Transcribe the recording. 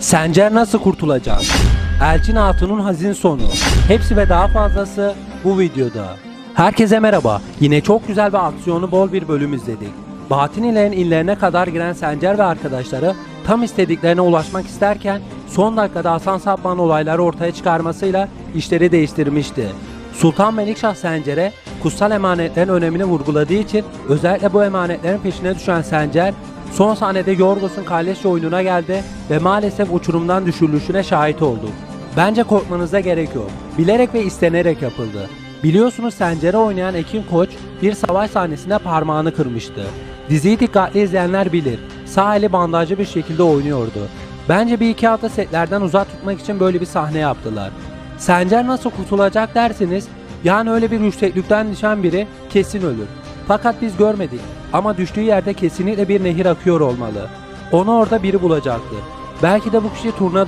Sencer nasıl kurtulacak? Elçin Hatun'un hazin sonu. Hepsi ve daha fazlası bu videoda. Herkese merhaba. Yine çok güzel ve aksiyonu bol bir bölüm izledik. Batinilerin illerine kadar giren Sencer ve arkadaşları tam istediklerine ulaşmak isterken son dakikada Hasan Sabbah'ın olayları ortaya çıkarmasıyla işleri değiştirmişti. Sultan Melikşah Sencer'e kutsal emanetlerin önemini vurguladığı için özellikle bu emanetlerin peşine düşen Sencer son sahnede Yorgos'un kalleşçe oyununa geldi ve maalesef uçurumdan düşürülüşüne şahit olduk. Bence korkmanıza gerek yok. Bilerek ve istenerek yapıldı. Biliyorsunuz Sencer'e oynayan Ekin Koç bir savaş sahnesinde parmağını kırmıştı. Diziyi dikkatli izleyenler bilir. Sağ eli bandajlı bir şekilde oynuyordu. Bence bir iki hafta setlerden uzak tutmak için böyle bir sahne yaptılar. Sencer nasıl kurtulacak derseniz yani öyle bir yükseklikten düşen biri kesin ölür. Fakat biz görmedik ama düştüğü yerde kesinlikle bir nehir akıyor olmalı. Onu orada biri bulacaktır. Belki de bu kişi Tornado